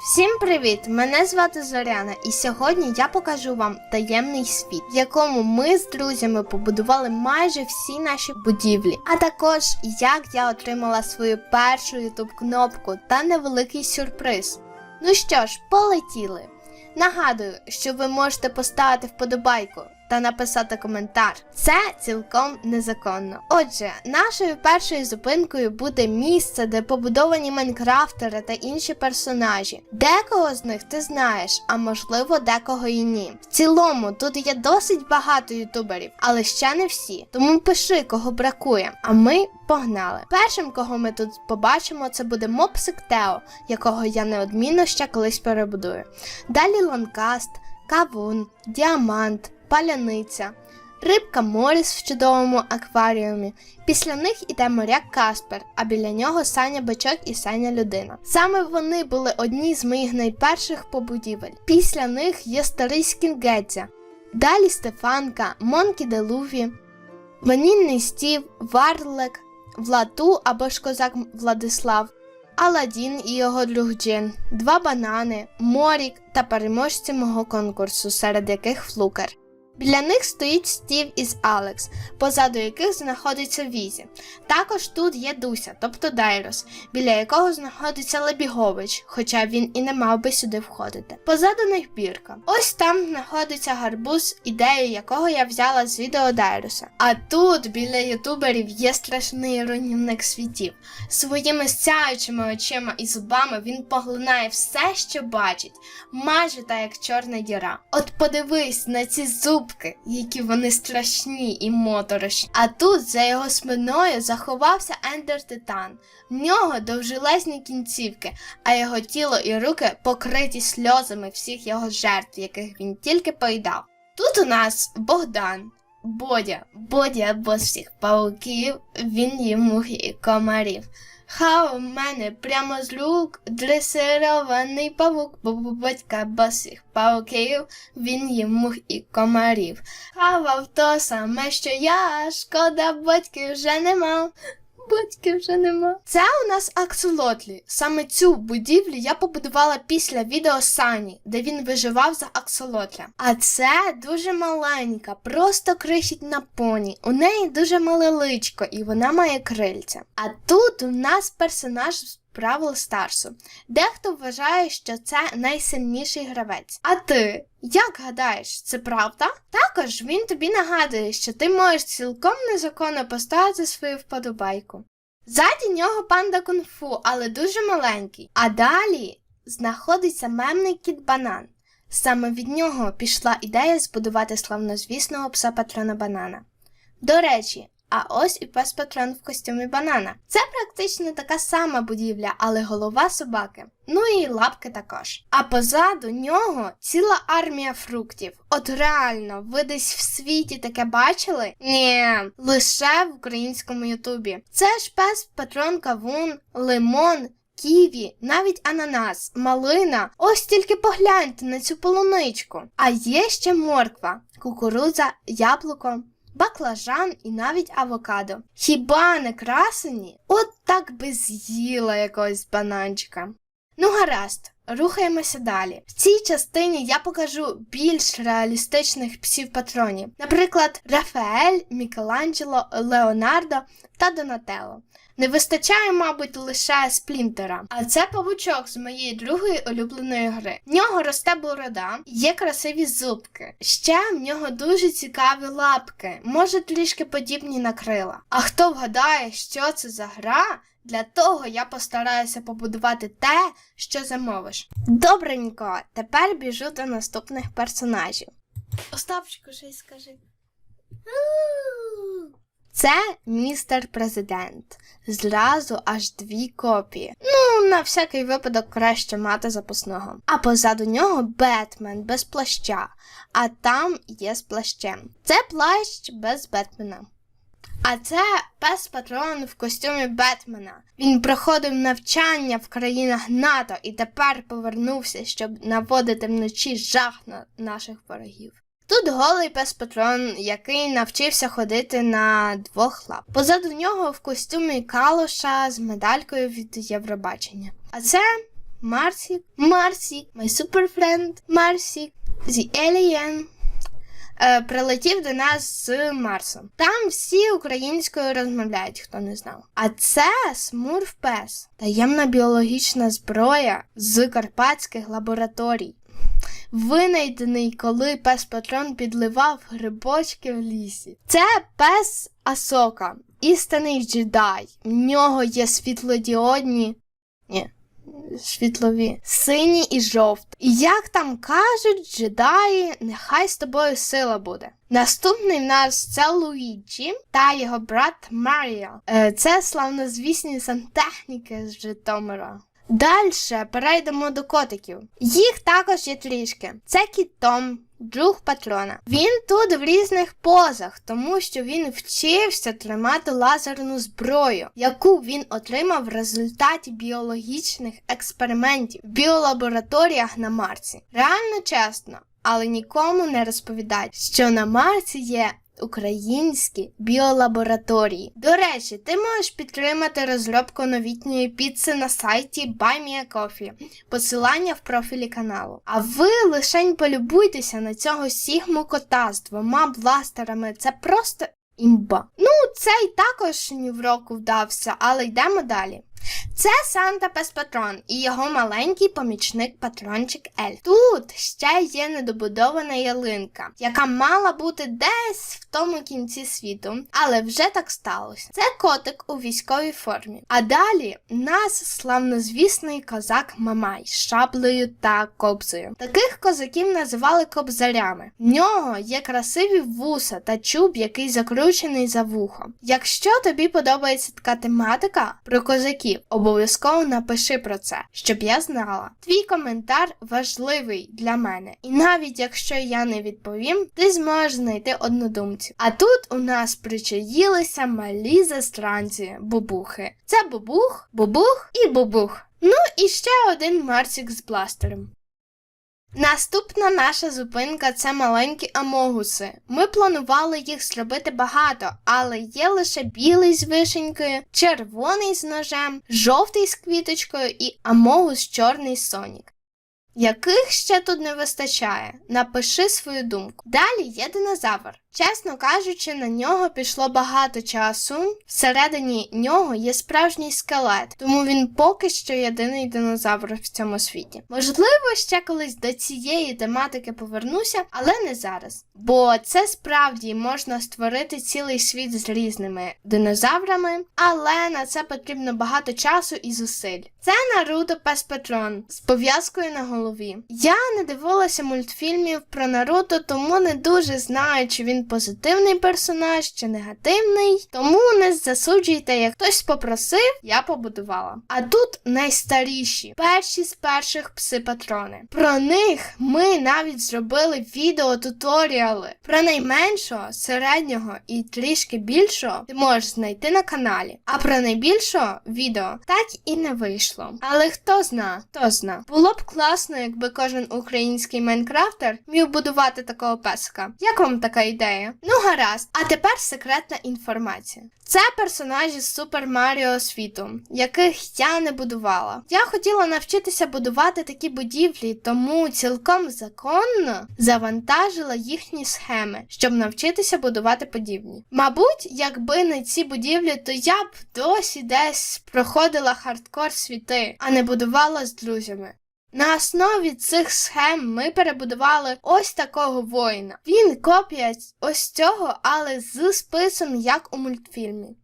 Всім привіт! Мене звати Зоряна, і сьогодні я покажу вам таємний світ, в якому ми з друзями побудували майже всі наші будівлі, а також як я отримала свою першу ютуб кнопку та невеликий сюрприз. Ну що ж, полетіли. Нагадую, що ви можете поставити вподобайку та написати коментар. Це цілком незаконно. Отже, нашою першою зупинкою буде місце, де побудовані майнкрафтери та інші персонажі. Декого з них ти знаєш, а можливо декого і ні. В цілому тут є досить багато ютуберів, але ще не всі. Тому пиши, кого бракує. А ми погнали. Першим, кого ми тут побачимо, це буде мопсик Тео, якого я неодмінно ще колись перебудую. Далі ланкаст, кавун, діамант, паляниця, рибка Моріс в чудовому акваріумі. Після них іде моряк Каспер, а біля нього Саня Бичок і Саня Людина. Саме вони були одні з моїх найперших побудівель. Після них є старий Скінгедзя, далі Стефанка, Монкі де Луві, Ванільний Стів, Варлек, Влату або ж козак Владислав. Аладдін і його друг Джин, два банани, Морік та переможці мого конкурсу, серед яких флукер. Біля них стоїть Стів із Алекс, позаду яких знаходиться Візі. Також тут є Дуся, тобто Дайрос, біля якого знаходиться Лебігович, хоча він і не мав би сюди входити. Позаду них бірка. Ось там знаходиться гарбуз, ідею якого я взяла з відео Дайроса. А тут біля ютуберів є страшний руйнівник світів. Своїми сяючими очима і зубами він поглинає все, що бачить, майже так як чорна діра. От подивись на ці зубки, які вони страшні і моторошні. А тут за його спиною заховався Ендер Титан. В нього довжелезні кінцівки, а його тіло і руки покриті сльозами всіх його жертв, яких він тільки поїдав. Тут у нас Богдан. Бодя, Бодя бос всіх пауків, він їм мух і комарів. Ха у мене прямо з рук дресирований павук, бо батька босих пауків, він їм мух і комарів. Хавав то саме, що я, шкода, батьки вже нема. Батьки вже нема. Це у нас аксолотлі. Саме цю будівлю я побудувала після відео Сані, де він виживав за аксолотля. А це дуже маленька, просто крихітна поні. У неї дуже мале личко, і вона має крильця. А тут у нас персонаж правил Старсу. Дехто вважає, що це найсильніший гравець. А ти як гадаєш, це правда? Також він тобі нагадує, що ти можеш цілком незаконно поставити свою вподобайку. Ззаді нього панда кунг-фу, але дуже маленький. А далі знаходиться мемний кіт банан. Саме від нього пішла ідея збудувати славнозвісного пса патрона банана. До речі, а ось і пес патрон в костюмі банана. Це практично така сама будівля, але голова собаки. Ну і лапки також. А позаду нього ціла армія фруктів. От реально, ви десь в світі таке бачили? Ні, лише в українському Ютубі. Це ж пес патрон кавун, лимон. Ківі, навіть ананас, малина. Ось тільки погляньте на цю полуничку. А є ще морква, кукурудза, яблуко, баклажан і навіть авокадо. Хіба не красені? От так би з'їла якогось бананчика. Ну, гаразд, рухаємося далі. В цій частині я покажу більш реалістичних псів патронів, наприклад, Рафаель, Мікеланджело, Леонардо та Донателло. Не вистачає, мабуть, лише сплінтера. А це павучок з моєї другої улюбленої гри. В нього росте борода, є красиві зубки. Ще в нього дуже цікаві лапки, може трішки подібні на крила. А хто вгадає, що це за гра? Для того я постараюся побудувати те, що замовиш. Добренько, тепер біжу до наступних персонажів. Остапчику, щось скажи. Це містер президент. Зразу аж дві копії. Ну, на всякий випадок краще мати запасного. А позаду нього Бетмен без плаща, а там є з плащем. Це плащ без Бетмена. А це пес патрон в костюмі Бетмена. Він проходив навчання в країнах НАТО і тепер повернувся, щоб наводити вночі жах на наших ворогів. Тут голий пес патрон, який навчився ходити на двох лап. Позаду нього в костюмі калоша з медалькою від Євробачення. А це Марсік, Марсік, my super friend, Марсік, the alien. Е, прилетів до нас з Марсу. Там всі українською розмовляють, хто не знав. А це Смурф Пес, таємна біологічна зброя з карпатських лабораторій. Винайдений, коли пес патрон підливав грибочки в лісі. Це пес Асока, істинний джедай. В нього є світлодіодні. Ні, світлові, сині і жовті. І як там кажуть, джедаї, нехай з тобою сила буде. Наступний в нас це Луїджі та його брат Маріо. Е, Це славнозвісні сантехніки з Житомира. Далі перейдемо до котиків. Їх також є трішки. Це кіт Том, друг патрона. Він тут в різних позах, тому що він вчився тримати лазерну зброю, яку він отримав в результаті біологічних експериментів в біолабораторіях на Марсі. Реально чесно, але нікому не розповідають, що на Марсі є українські біолабораторії. До речі, ти можеш підтримати розробку новітньої піци на сайті Buy Me a Coffee. Посилання в профілі каналу. А ви лишень полюбуйтеся на цього сігму кота з двома бластерами. Це просто імба. Ну, цей також ні в року вдався, але йдемо далі. Це Санта Пес Патрон і його маленький помічник патрончик Ель. Тут ще є недобудована ялинка, яка мала бути десь в тому кінці світу, але вже так сталося. Це котик у військовій формі. А далі нас славнозвісний козак Мамай з шаблею та кобзою. Таких козаків називали кобзарями. В нього є красиві вуса та чуб, який закручений за вухо. Якщо тобі подобається така тематика про козаків, обов'язково напиши про це, щоб я знала. Твій коментар важливий для мене, і навіть якщо я не відповім, ти зможеш знайти однодумців. А тут у нас причаїлися малі застранці, бубухи. Це бубух, бубух і бубух. Ну і ще один Марсік з бластером. Наступна наша зупинка це маленькі амогуси. Ми планували їх зробити багато, але є лише білий з вишенькою, червоний з ножем, жовтий з квіточкою і амогус чорний сонік. Яких ще тут не вистачає? Напиши свою думку. Далі є динозавр. Чесно кажучи, на нього пішло багато часу. Всередині нього є справжній скелет, тому він поки що єдиний динозавр в цьому світі. Можливо, ще колись до цієї тематики повернуся, але не зараз. Бо це справді можна створити цілий світ з різними динозаврами, але на це потрібно багато часу і зусиль. Це Наруто Пес Патрон з пов'язкою на голові. Я не дивилася мультфільмів про Наруто, тому не дуже знаю, чи він позитивний персонаж чи негативний. Тому не засуджуйте, як хтось попросив, я побудувала. А тут найстаріші, перші з перших пси-патрони. Про них ми навіть зробили відео-туторіали. Про найменшого, середнього і трішки більшого ти можеш знайти на каналі. А про найбільшого відео так і не вийшло. Але хто зна, хто зна. Було б класно, якби кожен український майнкрафтер міг будувати такого песика. Як вам така ідея? Ну гаразд, а тепер секретна інформація. Це персонажі з Супер Маріо світу, яких я не будувала. Я хотіла навчитися будувати такі будівлі, тому цілком законно завантажила їхні схеми, щоб навчитися будувати подібні. Мабуть, якби не ці будівлі, то я б досі десь проходила хардкор світи, а не будувала з друзями. На основі цих схем ми перебудували ось такого воїна. Він копія ось цього, але з списом, як у мультфільмі.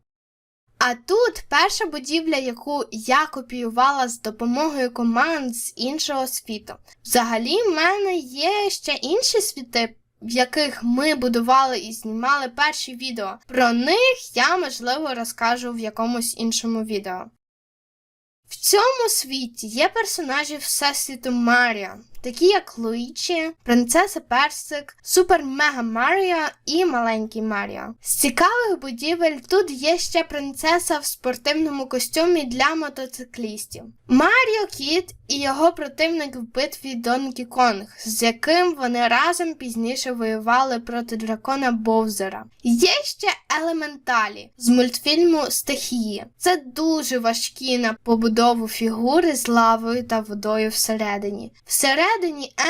А тут перша будівля, яку я копіювала з допомогою команд з іншого світу. Взагалі, в мене є ще інші світи, в яких ми будували і знімали перші відео. Про них я, можливо, розкажу в якомусь іншому відео. В цьому світі є персонажі Всесвіту Маріо. Такі як Луїчі, Принцеса Персик, Супер Мега Маріо і Маленький Маріо. З цікавих будівель тут є ще принцеса в спортивному костюмі для мотоциклістів. Маріо Кіт і його противник в битві Донкі Конг, з яким вони разом пізніше воювали проти дракона Боузера. Є ще елементалі з мультфільму Стихії. Це дуже важкі на побудову фігури з лавою та водою всередині. Всередині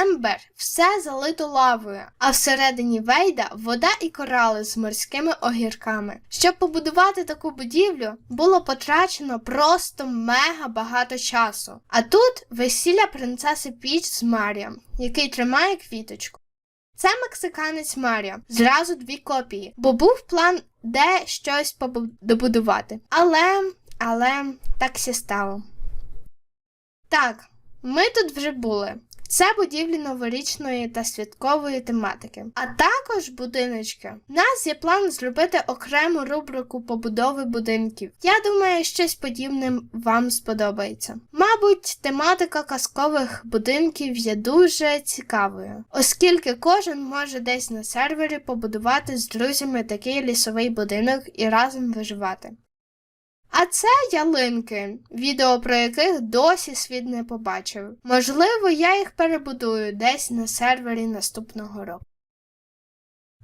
Ембер все залито лавою, а всередині Вейда вода і корали з морськими огірками. Щоб побудувати таку будівлю, було потрачено просто мега багато часу. А тут весілля принцеси Піч з Маріом, який тримає квіточку. Це мексиканець Маріо, зразу дві копії, бо був план де щось добудувати. Але, але так все стало. Так, ми тут вже були. Це будівлі новорічної та святкової тематики, а також будиночки. У нас є план зробити окрему рубрику побудови будинків. Я думаю, щось подібне вам сподобається. Мабуть, тематика казкових будинків є дуже цікавою, оскільки кожен може десь на сервері побудувати з друзями такий лісовий будинок і разом виживати. А це ялинки, відео про яких досі світ не побачив. Можливо, я їх перебудую десь на сервері наступного року.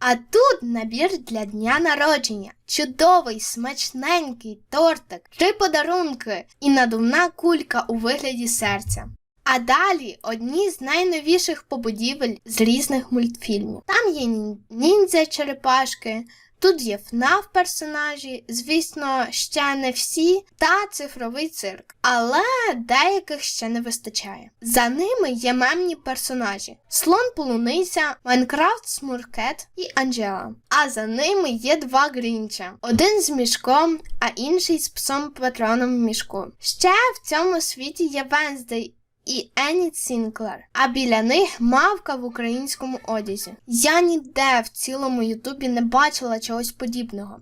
А тут набір для дня народження. Чудовий, смачненький тортик, три подарунки і надувна кулька у вигляді серця. А далі одні з найновіших побудівель з різних мультфільмів. Там є ніндзя черепашки, Тут є ФНАФ персонажі, звісно, ще не всі, та цифровий цирк, але деяких ще не вистачає. За ними є мемні персонажі: Слон Полуниця, Майнкрафт Смуркет і Анджела. А за ними є два грінча: один з мішком, а інший з псом патроном в мішку. Ще в цьому світі є Венздей і Еніт Сінклер, а біля них мавка в українському одязі. Я ніде в цілому Ютубі не бачила чогось подібного.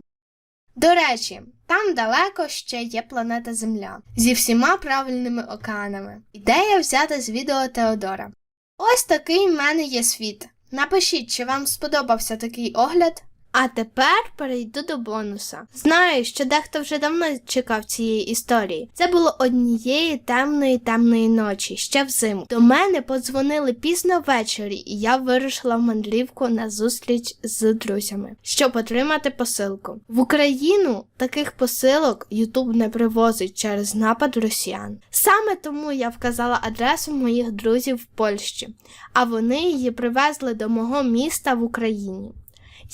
До речі, там далеко ще є планета Земля зі всіма правильними океанами. Ідея взята з відео Теодора. Ось такий в мене є світ. Напишіть, чи вам сподобався такий огляд. А тепер перейду до бонуса. Знаю, що дехто вже давно чекав цієї історії. Це було однієї темної темної ночі, ще взимку. До мене подзвонили пізно ввечері, і я вирушила в мандрівку на зустріч з друзями, щоб отримати посилку. В Україну таких посилок Ютуб не привозить через напад росіян. Саме тому я вказала адресу моїх друзів в Польщі, а вони її привезли до мого міста в Україні.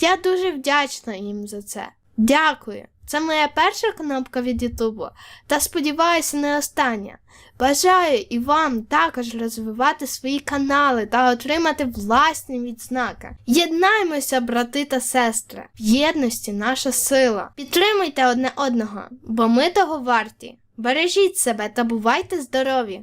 Я дуже вдячна їм за це. Дякую. Це моя перша кнопка від Ютубу, та сподіваюся, не остання. Бажаю і вам також розвивати свої канали та отримати власні відзнаки. Єднаймося, брати та сестри. В єдності наша сила. Підтримуйте одне одного, бо ми того варті. Бережіть себе та бувайте здорові!